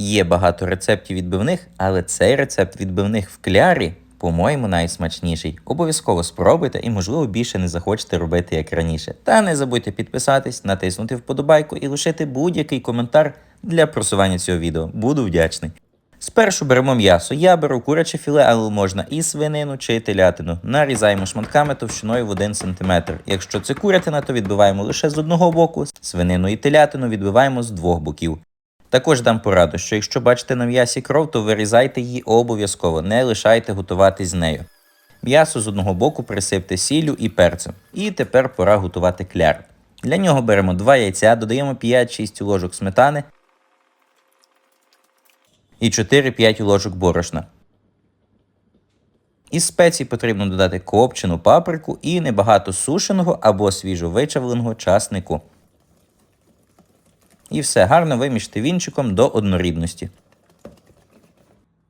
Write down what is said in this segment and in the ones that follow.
Є багато рецептів відбивних, але цей рецепт відбивних в клярі, по-моєму, найсмачніший. Обов'язково спробуйте і, можливо, більше не захочете робити як раніше. Та не забудьте підписатись, натиснути вподобайку і лишити будь-який коментар для просування цього відео. Буду вдячний. Спершу беремо м'ясо. Я беру куряче філе, але можна і свинину чи телятину. Нарізаємо шматками товщиною в 1 см. Якщо це курятина, то відбиваємо лише з одного боку, свинину і телятину відбиваємо з двох боків. Також дам пораду, що якщо бачите на м'ясі кров, то вирізайте її обов'язково, не лишайте готуватись з нею. М'ясо з одного боку присипте сіллю і перцем. І тепер пора готувати кляр. Для нього беремо 2 яйця, додаємо 5-6 ложок сметани і 4-5 ложок борошна. Із спецій потрібно додати копчену паприку і небагато сушеного або свіжовичавленого часнику. І все гарно виміште вінчиком до однорідності.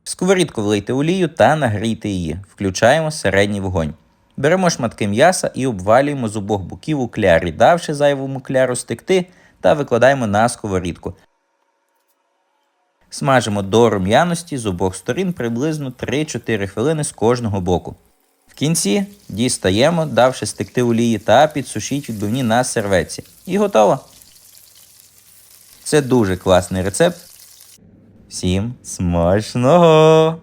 В сковорідку влийте олію та нагрійте її. Включаємо середній вогонь. Беремо шматки м'яса і обвалюємо з обох боків у клярі, давши зайвому кляру стекти та викладаємо на сковорідку. Смажимо до рум'яності з обох сторін приблизно 3-4 хвилини з кожного боку. В кінці дістаємо, давши стекти олії та підсушіть відбивні на серветці. І готово. Це дуже класний рецепт. Всім смачного!